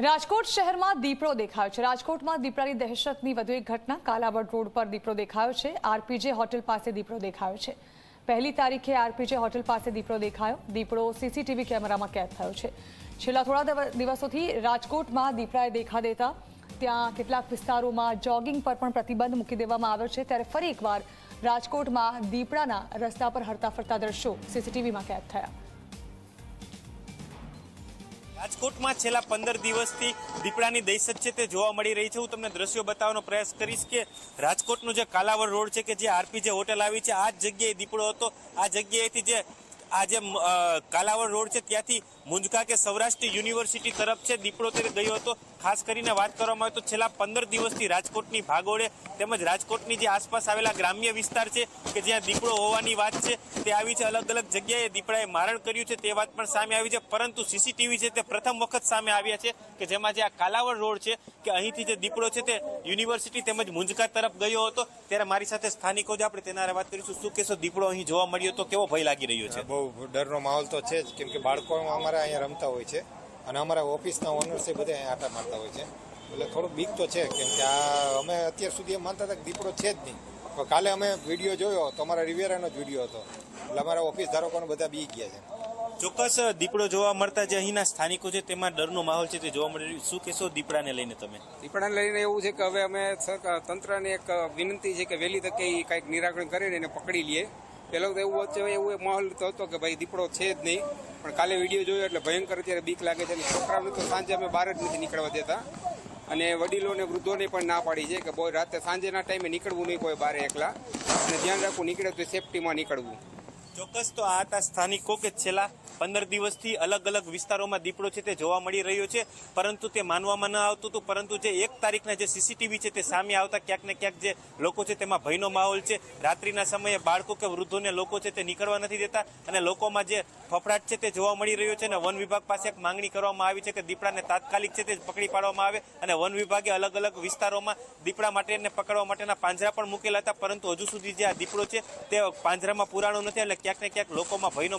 રાજકોટ શહેરમાં દીપડો દેખાયો છે. રાજકોટમાં દીપડાની દહેશતની વધુ એક ઘટના કાલાવડ રોડ પર દીપડો દેખાયો છે. આરપીજે હોટેલ પાસે દીપડો દેખાયો છે. પહેલી તારીખે આરપીજે હોટેલ પાસે દીપડો દેખાયો. દીપડો સીસીટીવી કેમેરામાં કેદ થયો છે. છેલ્લા થોડા દિવ- દિવસોથી રાજકોટમાં દીપડાએ દેખા દેતા ત્યાં કેટલાક વિસ્તારોમાં જોગિંગ પર પણ પ્રતિબંધ મૂકી દેવામાં આવ્યો છે. ત્યારે ફરી એકવાર રાજકોટમાં દીપડાના રસ્તા પર હરતા ફરતા દ્રશ્યો સીસીટીવીમાં કેદ થયા. રાજકોટમાં છેલ્લા પંદર દિવસથી દીપડાની દહેશત છે તે જોવા મળી રહી છે. હું તમને દ્રશ્યો બતાવવાનો પ્રયાસ કરીશ કે રાજકોટનો જે કાલાવર રોડ છે કે જે આરપીજે હોટેલ આવી છે, આ જ જગ્યાએ દીપડો હતો. આ જગ્યાએથી જે આ જે કાલાવડ રોડ છે, ત્યાંથી મુંજકા કે સૌરાષ્ટ્ર યુનિવર્સિટી તરફ છે દીપડો તે ગયો હતો. ખાસ કરીને વાત કરવામાં આવે તો છેલ્લા પંદર દિવસથી રાજકોટની ભાગોળે તેમજ રાજકોટની જે આસપાસ આવેલા ગ્રામ્ય વિસ્તાર છે, કે જ્યાં દીપડો હોવાની વાત છે, તે આવી છે. અલગ અલગ જગ્યાએ દીપડાએ મારણ કર્યું છે, તે વાત પણ સામે આવી છે. પરંતુ સીસીટીવી છે તે પ્રથમ વખત સામે આવ્યા છે, કે જેમાં જે આ કાલાવડ રોડ છે, કે અહીંથી જે દીપડો છે તે યુનિવર્સિટી તેમજ મુંજકા તરફ ગયો હતો. ત્યારે મારી સાથે સ્થાનિકો જ આપણે તેના વાત કરીશું. શું કહેશો? દીપડો અહીં જોવા મળ્યો તો કેવો ભય લાગી રહ્યો છે? ડરનો માહોલ તો છે જ કેમ કે બાળકો અમારા અહીંયા રમતા હોય છે અને અમારા ઓફિસના ઓનર્સ એ બધા અહીંયા આટા મારતા હોય છે. એટલે થોડું બીક તો છે કેમ કે આ અમે અત્યાર સુધી એમ માનતા હતા કે દીપડો છે જ નહીં. પણ કાલે અમે વીડિયો જોયો તો અમારા રિવેરાનો જ વીડિયો હતો. એટલે અમારા ઓફિસ ધારકોને બધા બી ગયા છે. ચોક્કસ દીપડો જોવા મળતા જે અહીંના સ્થાનિકો છે તેમાં ડરનો માહોલ છે તે જોવા મળી રહ્યું શું કહેશો દીપડાને લઈને તમે? દીપડાને લઈને એવું છે કે હવે અમે તંત્રને એક વિનંતી છે કે વહેલી તકે એ કાંઈક નિરાકરણ કરીને એને પકડી લઈએ પેલો તો એવું વચ્ચે એવું માહોલ તો હતો કે ભાઈ દીપડો છે જ નહીં. પણ કાલે વીડિયો જોયો એટલે ભયંકર અત્યારે બીક લાગે છે અને છોકરાઓને તો સાંજે અમે બહાર જ નથી નીકળવા દેતા. અને વડીલોને વૃદ્ધોને પણ ના પાડી છે કે બોય રાતે સાંજેના ટાઈમે નીકળવું નહીં કોઈ બહાર એકલા. અને ધ્યાન રાખવું, નીકળે તો સેફટીમાં નીકળવું. ચોક્કસ તો આ હતા સ્થાનિકો કે છેલ્લા પંદર દિવસથી અલગ અલગ વિસ્તારોમાં દીપડો છે તે જોવા મળી રહ્યો છે. પરંતુ તે માનવામાં ન આવતું હતું, પરંતુ જે એક તારીખના જે સીસીટીવી છે તે સામે આવતા ક્યાંક ને ક્યાંક જે લોકો છે તેમાં ભયનો માહોલ છે. રાત્રિના સમયે બાળકો કે વૃદ્ધોને લોકો છે તે નીકળવા નથી દેતા અને લોકોમાં જે ફફડાટ છે તે જોવા મળી રહ્યો છે અને વન વિભાગ પાસે એક માંગણી કરવામાં આવી છે કે દીપડાને તાત્કાલિક છે તે પકડી પાડવામાં આવે અને વન વિભાગે અલગ અલગ વિસ્તારોમાં દીપડા માટેને પકડવા માટેના પાંજરા પણ મૂકેલા હતા, પરંતુ હજુ સુધી જે આ દીપડો છે તે પાંજરામાં પુરાણો નથી એટલે ક્યાંક ને ક્યાંક લોકોમાં ભયનો